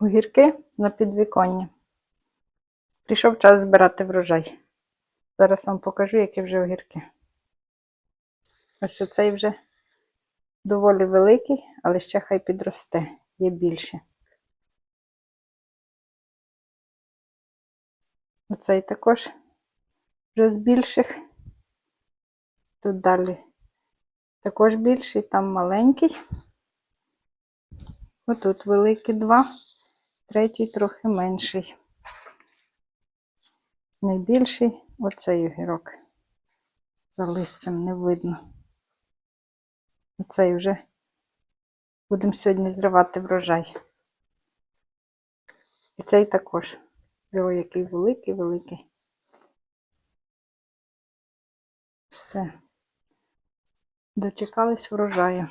огірки на підвіконня. Прийшов час збирати врожай. Зараз вам покажу, які вже огірки. Ось оцей вже доволі великий, але ще хай підросте, є більше. Оцей також вже з більших. Тут далі також більший, там маленький. Отут великі два, третій трохи менший. Найбільший оцей огірок. За листям не видно. Оцей вже будемо сьогодні зривати врожай. І цей також. Його який великий, великий. Все. Дочекались врожаю.